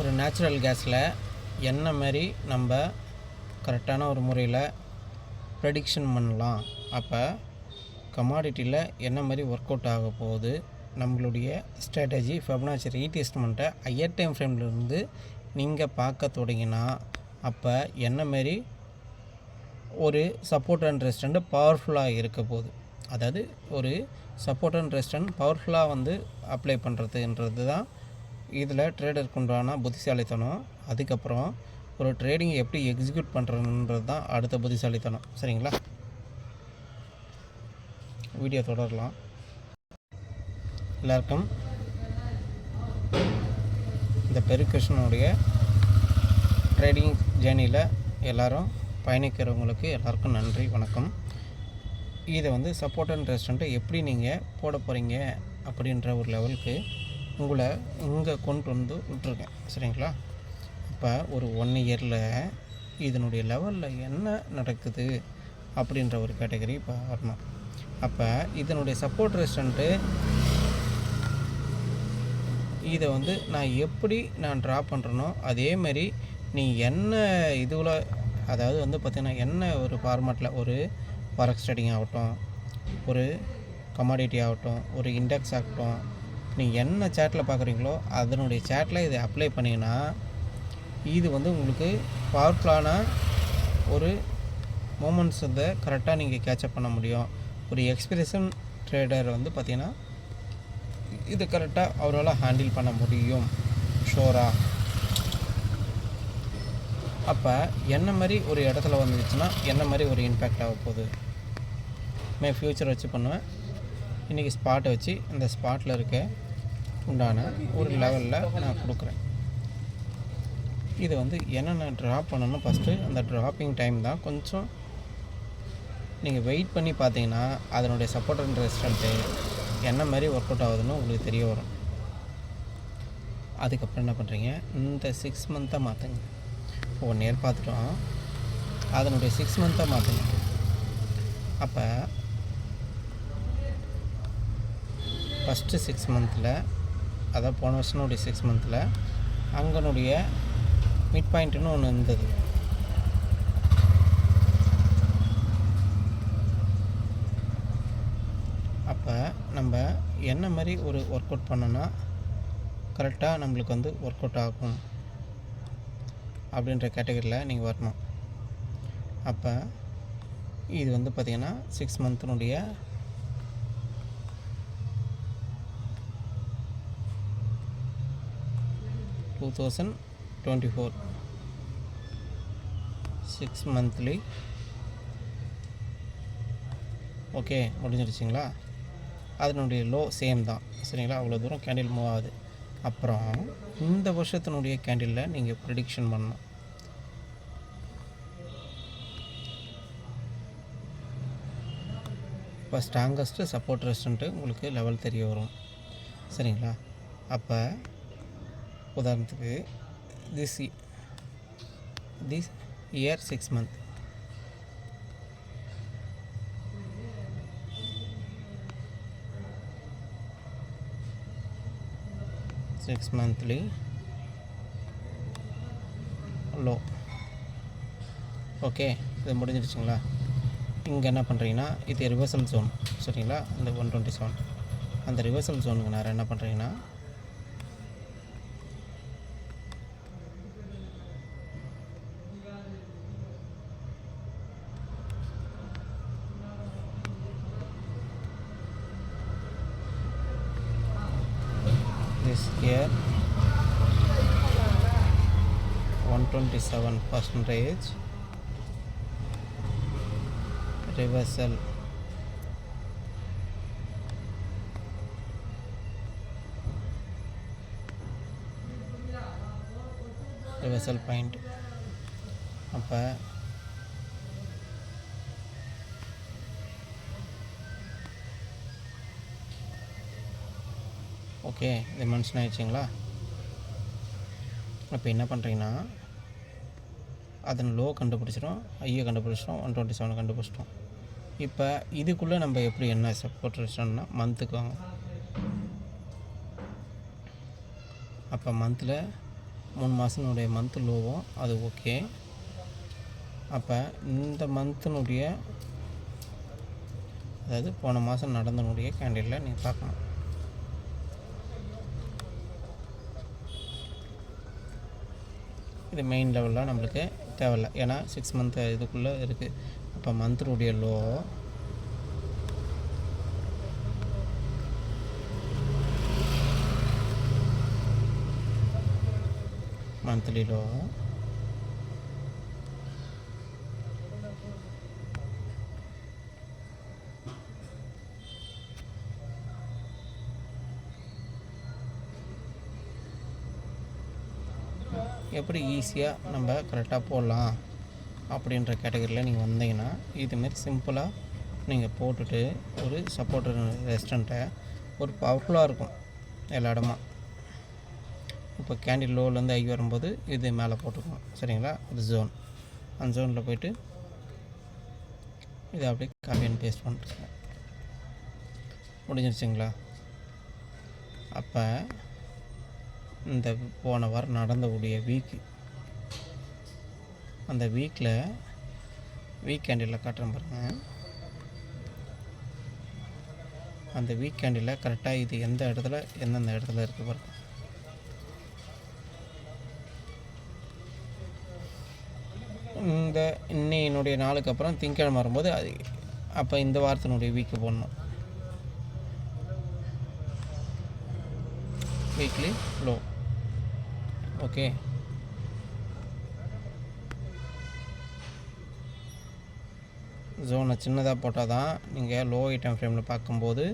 ஒரு நேச்சுரல் கேஸில் என்ன மாதிரி நம்ம கரெக்டான ஒரு முறையில் ப்ரெடிக்ஷன் பண்ணலாம்? அப்போ கமாடிட்டியில் என்ன மாதிரி ஒர்க் அவுட் ஆக போகுது? நம்மளுடைய ஸ்ட்ராட்டஜி ஃபெபனாச்சி ரீடெஸ்ட்மெண்ட்டை ஹையர் டைம் ஃப்ரேம்லேருந்து நீங்கள் பார்க்க தொடங்கினா அப்போ என்ன மாரி ஒரு சப்போர்ட் அண்ட் ரெஸ்டண்ட் பவர்ஃபுல்லாக இருக்க போகுது? அதாவது ஒரு சப்போர்ட் அண்ட் ரெஸ்டண்ட் பவர்ஃபுல்லாக வந்து அப்ளை பண்ணுறதுன்றது தான் இதில் ட்ரேடருக்கு உண்டான புத்திசாலித்தனம் அதுக்கப்புறம் ஒரு ட்ரேடிங் எப்படி எக்ஸிக்யூட் பண்ணுறதுன்றது தான் அடுத்த புத்திசாலித்தனம். சரிங்களா? வீடியோ தொடரலாம். எல்லாருக்கும் இந்த பெருகிருஷ்ணனுடைய ட்ரேடிங் ஜேர்னியில் எல்லோரும் பயணிக்கிறவங்களுக்கு எல்லாருக்கும் நன்றி வணக்கம். இதை வந்து சப்போர்ட் அண்ட் ரெஸ்டண்ட்டை எப்படி நீங்கள் போட போகிறீங்க அப்படின்ற ஒரு லெவலுக்கு உங்களை இங்கே கொண்டு வந்து விட்ருக்கேன் சரிங்களா? இப்போ ஒரு ஒன் இயரில் இதனுடைய லெவலில் என்ன நடக்குது அப்படின்ற ஒரு கேட்டகரி இப்போ வரணும். அப்போ இதனுடைய சப்போர்ட் ரெஸ்டண்ட்டு இதை வந்து நான் எப்படி நான் ட்ரா பண்ணுறனோ அதேமாரி நீ என்ன இதுவில் அதாவது வந்து பார்த்திங்கன்னா என்ன ஒரு ஃபார்மேட்டில் ஒரு ஃபாரக்ஸ் ட்ரேடிங் ஆகட்டும் ஒரு கமாடிட்டி ஆகட்டும் ஒரு இண்டெக்ஸ் ஆகட்டும் நீங்கள் என்ன சேட்டில் பார்க்குறீங்களோ அதனுடைய சேட்டில் இதை அப்ளை பண்ணிங்கன்னா இது வந்து உங்களுக்கு பவர்ஃபுல்லான ஒரு மூமெண்ட்ஸ் வந்து கரெக்டாக நீங்கள் கேட்சப் பண்ண முடியும். ஒரு எக்ஸ்பிரஷன் ட்ரேடர் வந்து பார்த்திங்கன்னா இது கரெக்டாக அவரால் ஹேண்டில் பண்ண முடியும். ஷோராக அப்போ என்ன மாதிரி ஒரு இடத்துல வந்துச்சுன்னா என்ன மாதிரி ஒரு இம்பேக்ட் ஆக போகுது? மே ஃப்யூச்சர் வச்சு பண்ணுவேன். இன்றைக்கி ஸ்பாட்டை வச்சு இந்த ஸ்பாட்டில் இருக்க உண்டான ஒரு லெவலில் நான் கொடுக்குறேன். இது வந்து என்னென்ன ட்ராப் பண்ணணும் ஃபஸ்ட்டு அந்த ட்ராப்பிங் டைம் தான். கொஞ்சம் நீங்கள் வெயிட் பண்ணி பார்த்தீங்கன்னா அதனுடைய சப்போர்ட் அண்ட் ரெஸ்டண்ட்டு என்ன மாதிரி ஒர்க் அவுட் ஆகுதுன்னு உங்களுக்கு தெரிய வரும். அதுக்கப்புறம் என்ன பண்ணுறீங்க இந்த சிக்ஸ் மந்த்தை மாற்றுங்க ஒன் இயர் பார்த்துட்டோம். அதனுடைய சிக்ஸ் மந்த்தை மாற்றுங்க அப்போ ஃபஸ்ட்டு சிக்ஸ் மந்தில் அதான் போன வருஷனுடைய சிக்ஸ் மந்தில் அங்கனுடைய மிட் பாயிண்ட்டுன்னு ஒன்று இருந்தது. அப்போ நம்ம என்ன மாதிரி ஒரு ஒர்க் அவுட் பண்ணோன்னா கரெக்டாக நம்மளுக்கு வந்து ஒர்க் அவுட் ஆகும். அப்படின்ற கேட்டகரியில் நீங்கள் வரணும். அப்போ இது வந்து பார்த்திங்கன்னா six மந்த்தினுடைய two thousand twenty four six monthly okay முடிஞ்சிருச்சிங்களா? அதனுடைய லோ சேம் தான். சரிங்களா? அவ்வளோ தூரம் கேண்டில் மூவ் ஆகுது. அப்புறம் இந்த வருஷத்தினுடைய கேண்டிலில் நீங்கள் ப்ரிடிக்ஷன் பண்ணணும். இப்போ ஸ்ட்ராங்கஸ்ட்டு சப்போர்ட் ரெஸ்டன்ட்டு உங்களுக்கு லெவல் தெரிய வரும். சரிங்களா? அப்போ உதாரணத்துக்கு this this year six month six monthly low okay இது முடிஞ்சிருச்சுங்களா இங்கே என்ன பண்ணுறீங்கன்னா இது ரிவர்சல் ஜோன் சரிங்களா? இந்த ஒன் டுவெண்ட்டி செவன் அந்த ரிவர்சல் ஜோனுக்கு நேரம் என்ன பண்ணுறீங்கன்னா this year 127 percentage reversal reversal point அப்போ ஓகே இது மென்ஷன் ஆயிடுச்சுங்களா? இப்போ என்ன பண்ணுறீங்கன்னா அதன் லோ கண்டுபிடிச்சிடும் ஐயை கண்டுபிடிச்சிட்டோம் ஒன் டுவெண்ட்டி செவன் கண்டுபிடிச்சிட்டோம். இப்போ இதுக்குள்ளே நம்ம எப்படி என்ன சப்போர்ட் வச்சோம்னா மந்த்துக்கு வாங்க. அப்போ மந்தில் மூணு மாதத்தினுடைய மந்த் லோவும் அது ஓகே அப்போ இந்த மந்தினுடைய அதாவது போன மாதம் நடந்தனுடைய கேண்டிலில் நீங்கள் பார்க்கணும். இது மெயின் லெவலில் நம்மளுக்கு தேவையில்ல. ஏன்னா சிக்ஸ் மந்த்து இதுக்குள்ளே இருக்குது அப்போ மந்த்னுடைய லோ மந்த்லி லோ எப்படி ஈஸியாக நம்ம கரெக்டாக போடலாம் அப்படின்ற கேட்டகரியில் நீங்கள் வந்தீங்கன்னா இதுமாரி சிம்பிளாக நீங்கள் போட்டுட்டு ஒரு சப்போர்ட்டர் ரெஸ்டாரண்ட்டை ஒரு பவர்ஃபுல்லாக இருக்கும் எல்லா இடமா. இப்போ கேண்டில் லோலேருந்து ஐ வரும்போது இது மேலே போட்டுக்கணும். சரிங்களா? இது ஜோன் அந்த ஜோனில் போயிட்டு இதை அப்படியே காப்பி அண்ட் பேஸ்ட் பண்ணிட்டு முடிஞ்சிருச்சுங்களா? அப்போ இந்த போன வாரம் நடந்தக்கூடிய வீக்கு அந்த வீக்கில் வீக் கேண்டில் காட்டுறேன் பாருங்கள் அந்த வீக்கெண்டில் கரெக்டாக இது எந்த இடத்துல எந்தெந்த இடத்துல இருக்குது பாருங்கள் இந்த இன்னையினுடைய நாளுக்கு அப்புறம் திங்கக்கிழமை வரும்போது அது அப்போ இந்த வாரத்தினுடைய வீக்கு போடணும். வீக்லி லோ ஓகே ஜோனை சின்னதாக போட்டால் தான் நீங்கள் லோ ஐட்டம் ஃப்ரேமில் பார்க்கும்போது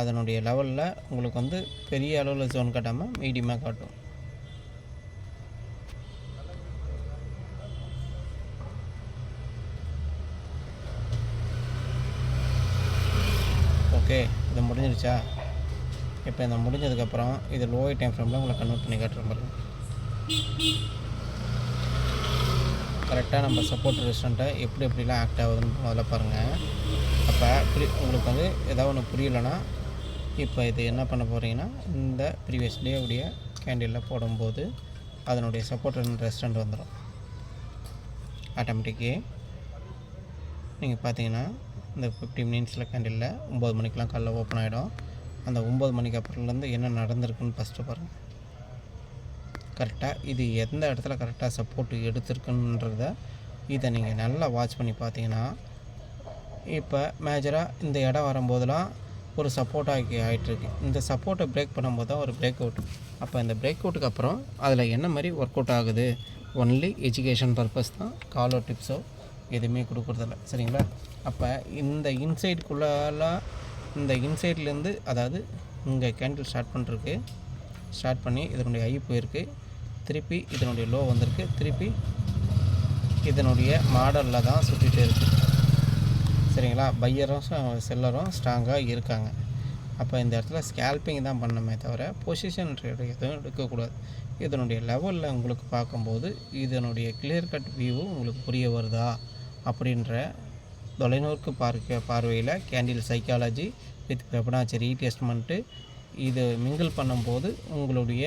அதனுடைய லெவலில் உங்களுக்கு வந்து பெரிய அளவில் ஜோன் காட்டாமல் மீடியமாக காட்டும். ஓகே இது முடிஞ்சிருச்சா? இப்போ இந்த முடிஞ்சதுக்கப்புறம் இது லோ ஐட்டம் ஃப்ரேமில் உங்களை கன்வெர்ட் பண்ணி காட்டுற பாருங்கள் கரெக்டாக நம்ம சப்போர்ட் ரெஸ்டாரண்ட்டை எப்படி எப்படிலாம் ஆக்ட் ஆகுதுன்னு முதல்ல பாருங்கள் அப்போ புரி உங்களுக்கு வந்து ஏதாவது ஒன்று புரியலைன்னா இப்போ இது என்ன பண்ண போகிறீங்கன்னா இந்த ப்ரீவியஸ் டே உடைய கேண்டிலில் போடும்போது அதனுடைய சப்போர்ட் ரெஸ்டாரண்ட் வந்துடும் ஆட்டோமேட்டிக்கே நீங்கள் பார்த்தீங்கன்னா இந்த ஃபிஃப்டி மினிட்ஸில் கேண்டிலில் ஒம்பது மணிக்கெலாம் காலைல ஓப்பன் ஆகிடும் அந்த ஒம்பது மணிக்கு அப்புறம்லேருந்து என்ன நடந்திருக்குன்னு ஃபஸ்ட்டு பாருங்கள் கரெக்டாக இது எந்த இடத்துல கரெக்டாக சப்போர்ட் எடுத்திருக்குன்றத இதை நீங்கள் நல்லா வாட்ச் பண்ணி பார்த்தீங்கன்னா இப்போ மேஜராக இந்த இடம் வரும்போதெல்லாம் ஒரு சப்போர்ட் ஆகி ஆகிட்டுருக்கு இந்த சப்போர்ட்டை பிரேக் பண்ணும்போது தான் ஒரு பிரேக் அவுட் அப்போ இந்த பிரேக் அவுட்டுக்கு அப்புறம் அதில் என்ன மாதிரி ஒர்க் அவுட் ஆகுது? ஒன்லி எஜுகேஷன் பர்பஸ் தான்? காலோ டிப்ஸோ எதுவுமே கொடுக்குறதில்ல சரிங்களா? அப்போ இந்த இன்சைட்குள்ளெல்லாம் இந்த இன்சைட்லேருந்து அதாவது இங்கே கேண்டில் ஸ்டார்ட் பண்ணுறதுக்கு ஸ்டார்ட் பண்ணி இதனுடைய ஐ போயிருக்கு. திருப்பி இதனுடைய லோ வந்திருக்கு. திருப்பி இதனுடைய மாடலில் தான் சுற்றிட்டு இருக்குது சரிங்களா? பையரும் செல்லரும் ஸ்ட்ராங்காக இருக்காங்க. அப்போ இந்த இடத்துல ஸ்கேல்பிங் தான் பண்ணணுமே தவிர பொசிஷன் ட்ரேட் எதுவும் எடுக்கக்கூடாது. இதனுடைய லெவலில் உங்களுக்கு பார்க்கும்போது இதனுடைய கிளியர் கட் வியூ உங்களுக்கு புரிய வருதா? அப்படின்ற தொலைநோக்கு பார்க்க பார்வையில் candle psychology with Fibonacci retracement இது மிங்கிள் பண்ணும்போது உங்களுடைய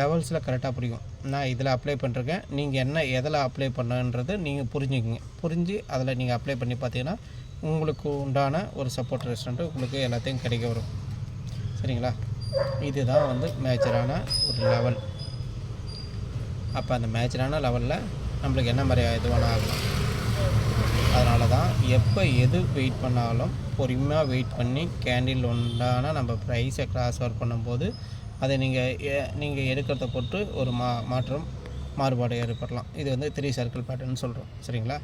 லெவல்ஸில் கரெக்டாக புரியும். நான் இதில் அப்ளை பண்ணுறேன் நீங்கள் என்ன எதில் அப்ளை பண்ணுன்றது நீங்கள் புரிஞ்சுக்கிங்க. புரிஞ்சு அதில் நீங்கள் அப்ளை பண்ணி பார்த்தீங்கன்னா உங்களுக்கு உண்டான ஒரு சப்போர்ட் ரெஸ்டாரண்ட்டு உங்களுக்கு எல்லாத்தையும் கிடைக்க வரும். சரிங்களா? இதுதான் வந்து மேஜரான ஒரு லெவல் அப்போ அந்த மேஜரான லெவலில் நம்மளுக்கு என்ன மாதிரி இது வேணால் ஆகலாம். அதனால தான் எப்போ எது வெயிட் பண்ணாலும் பொறுமையாக வெயிட் பண்ணி கேண்டில் உண்டான நம்ம ப்ரைஸை கிராஸ் ஓவர் பண்ணும்போது அதை நீங்கள் நீங்கள் எடுக்கிறத பொறுத்து ஒரு மா மாற்றம் மாறுபாடு ஏற்படலாம். இது வந்து த்ரீ சர்க்கிள் பேட்டர்ன் சொல்கிறோம் சரிங்களா?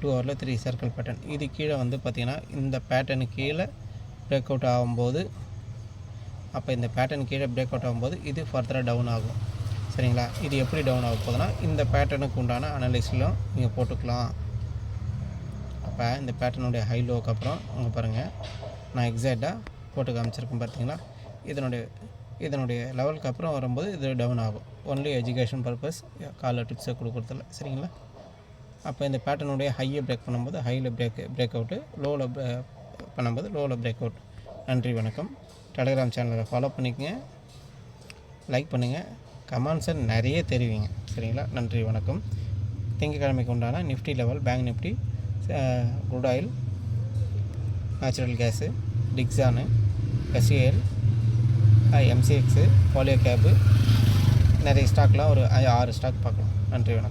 டூ ஹவரில் த்ரீ சர்க்கிள் பேட்டர்ன் இது கீழே வந்து பார்த்திங்கன்னா இந்த பேட்டர்னு கீழே பிரேக் அவுட் ஆகும்போது அப்போ இந்த பேட்டர்ன் கீழே பிரேக் அவுட் ஆகும்போது இது ஃபர்தராக டவுன் ஆகும். சரிங்களா? இது எப்படி டவுன் ஆக போகுதுன்னா இந்த பேட்டர்னுக்கு உண்டான அனலைஸ்லாம் நீங்கள் போட்டுக்கலாம். அப்போ இந்த பேட்டர்னுடைய ஹை லோக்கு அப்புறம் உங்கள் பாருங்கள் நான் எக்ஸாக்டாக போட்டு காமிச்சிருக்கேன் பார்த்தீங்களா இதனுடைய இதனுடைய லெவலுக்கு அப்புறம் வரும்போது இது டவுன் ஆகும். ஒன்லி எஜுகேஷன் பர்பஸ் காலில் டிப்ஸை கொடுக்குறதில்ல. சரிங்களா? அப்போ இந்த பேட்டர்னுடைய ஹையை பிரேக் பண்ணும்போது ஹையில் பிரேக் பிரேக் அவுட்டு லோவில் பண்ணும்போது லோவில் பிரேக் அவுட் நன்றி வணக்கம். டெலிகிராம் சேனலை ஃபாலோ பண்ணிக்கங்க. லைக் பண்ணுங்கள் கமெண்ட்ஸை நிறைய தெரிவிங்க. சரிங்களா? நன்றி வணக்கம். திங்கக்கிழமைக்கு உண்டான Nifty level Bank Nifty crude oil natural gas டிக்ஸானு எஸ்ஏஎல் எம்சிஎக்ஸு போலியோ கேபு நிறைய ஸ்டாக்லாம் ஒரு ஆறு ஸ்டாக் பார்க்கலாம். நன்றி வணக்கம்.